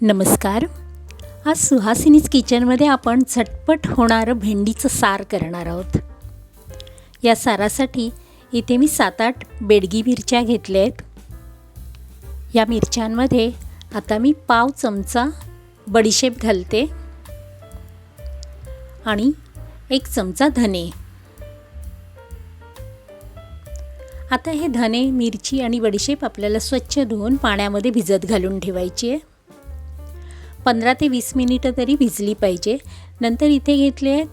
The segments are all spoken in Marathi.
नमस्कार. आज सुहासिनीज किचनमध्ये आपण झटपट होणारं भेंडीचं सार करणार आहोत. या सारासाठी इथे मी सात आठ बेडगी मिरच्या घेतल्या आहेत. या मिरच्यांमध्ये आता मी पाव चमचा बडीशेप घालते आणि एक चमचा धने. आता हे धने मिरची आणि बडीशेप आपल्याला स्वच्छ धुवून पाण्यामध्ये भिजत घालून ठेवायची आहे. पंधरा ते वीस मिनिटं तरी भिजली पाहिजे. नंतर इथे घेतले आहेत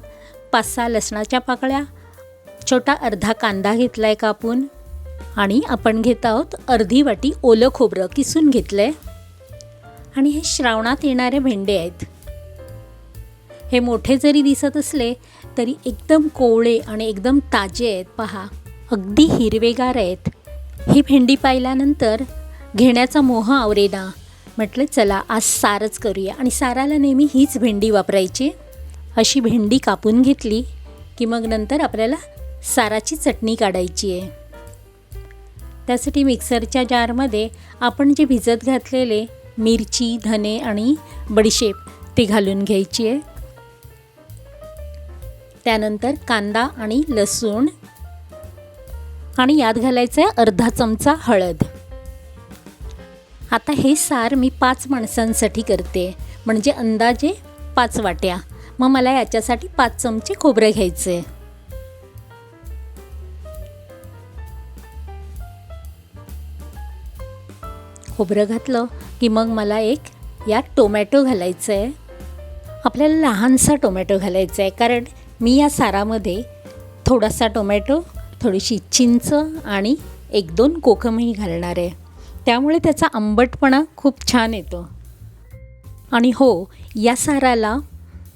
पाच सहा लसणाच्या पाकळ्या छोटा अर्धा कांदा घेतला आहे कापून आणि आपण घेत आहोत अर्धी वाटी ओलं खोबरं किसून घेतलं आहे आणि हे श्रावणात येणारे भेंडे आहेत. हे मोठे जरी दिसत असले तरी एकदम कोवळे आणि एकदम ताजे आहेत पहा. अगदी हिरवेगार आहेत. ही भेंडी पाहिल्यानंतर घेण्याचा मोह आवरेना. म्हटलं चला आज सारच करूया. आणि साराला नेहमी हीच भेंडी वापरायची. अशी भेंडी कापून घेतली की मग नंतर आपल्याला साराची चटणी काढायची आहे. त्यासाठी मिक्सरच्या जारमध्ये आपण जे भिजत घातलेले मिरची धने आणि बडीशेप ते घालून घ्यायची आहे. त्यानंतर कांदा आणि लसूण आणि यात घालायचं आहे अर्धा चमचा हळद. आता हे सार मी पाच माणसांसाठी करते. म्हणजे अंदाजे पाच वाट्या. मग मला याच्यासाठी पाच चमचे खोबरं घ्यायचे खोबरं घातलं की मग मला एक यात टोमॅटो घालायचं आहे आपल्याला लहानसा टोमॅटो घालायचा आहे कारण मी या सारामध्ये थोडासा टोमॅटो थोडीशी चिंच आणि एक दोन कोकमही घालणार आहे. त्यामुळे त्याचा आंबटपणा खूप छान येतो. आणि हो या साराला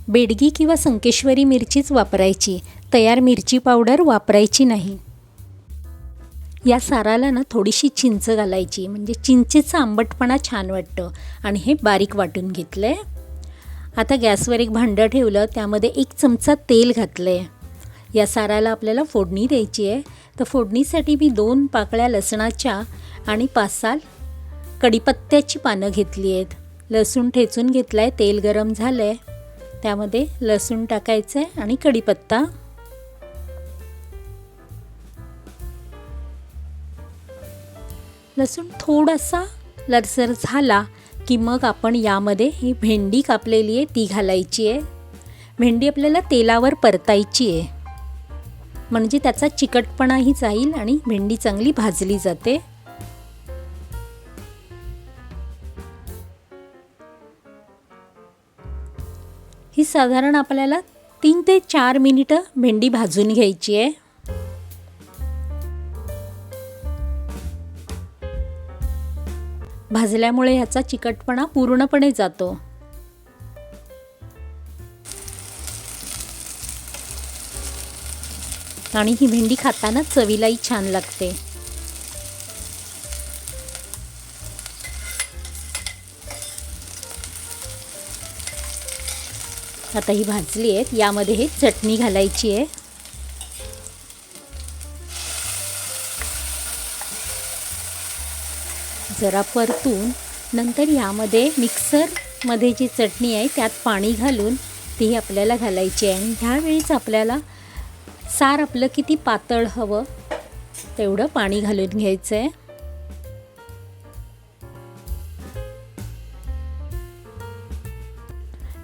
बेडगी किंवा संकेश्वरी मिरचीच वापरायची. तयार मिरची पावडर वापरायची नाही. या साराला ना थोडीशी चिंच घालायची. म्हणजे चिंचेचा आंबटपणा छान वाटतं. आणि हे बारीक वाटून घेतलं आहे आता गॅसवर एक भांडं ठेवलं. त्यामध्ये एक चमचा तेल घातलं आहे या साराला आपल्याला फोडणी द्यायची आहे. तर फोडणीसाठी मी दोन पाकळ्या लसणाच्या आणि पाच साल कढीपत्त्याची पानं घेतली आहेत. लसूण ठेचून घेतला आहे तेल गरम झालं आहे त्यामध्ये लसूण टाकायचं आहे आणि कढीपत्ता. लसूण थोडासा लरसर झाला की मग आपण यामध्ये ही भेंडी कापलेली आहे ती घालायची आहे. भेंडी आपल्याला तेलावर परतायची आहे. म्हणजे त्याचा चिकटपणाही जाईल आणि भेंडी चांगली भाजली जाते. ही साधारण आपल्याला तीन ते चार मिनिटं भेंडी भाजून घ्यायची आहे. भाजल्यामुळे ह्याचा चिकटपणा पूर्णपणे जातो. आणि ही भेंडी खाताना चवीलाही छान लागते. आता ही भाजली आहेत यामध्ये हे चटणी घालायची आहे. जरा परतून नंतर यामध्ये मिक्सरमध्ये जी चटणी आहे त्यात पाणी घालून ती आपल्याला घालायची आहे. आणि ह्यावेळीच आपल्याला सार आपलं किती पातळ हवं? तेवढं पाणी घालून घ्यायचं आहे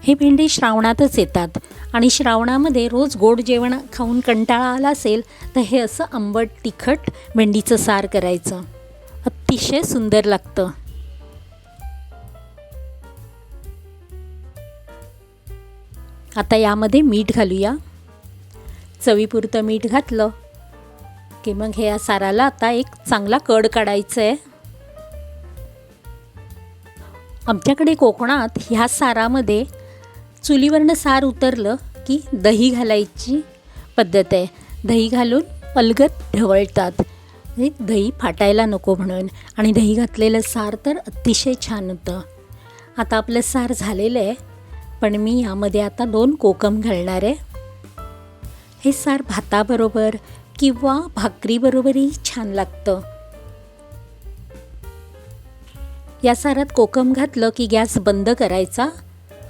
हे भेंडी श्रावणातच येतात. आणि श्रावणामध्ये रोज गोड जेवण खाऊन कंटाळा आला असेल तर हे असं आंबट तिखट भेंडीचं सार करायचं. अतिशय सुंदर लागतं. आता यामध्ये मीठ घालूया. चवीपुरतं मीठ घातलं की मग हे या साराला आता एक चांगला कड काढायचं आहे आमच्याकडे कोकणात ह्या सारामध्ये चुलीवरनं सार उतरलं की दही घालायची पद्धत आहे. दही घालून अलगत ढवळतात. दही फाटायला नको म्हणून. आणि दही घातलेलं सार तर अतिशय छान होतं. आता आपलं सार झालेलं आहे. पण मी यामध्ये आता दोन कोकम घालणार आहे. हे सार भाताबरोबर किंवा भाकरीबरोबरही छान लागतं. या सारात कोकम घातलं की गॅस बंद करायचा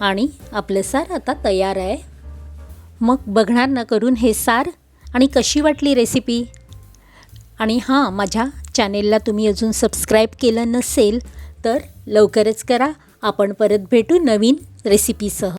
आणि आपलं सार आता तयार आहे. मग बघणार ना करून हे सार आणि कशी वाटली रेसिपी? आणि हां माझ्या चॅनेलला तुम्ही अजून सबस्क्राईब केलं नसेल तर लवकरच करा. आपण परत भेटू नवीन रेसिपीसह.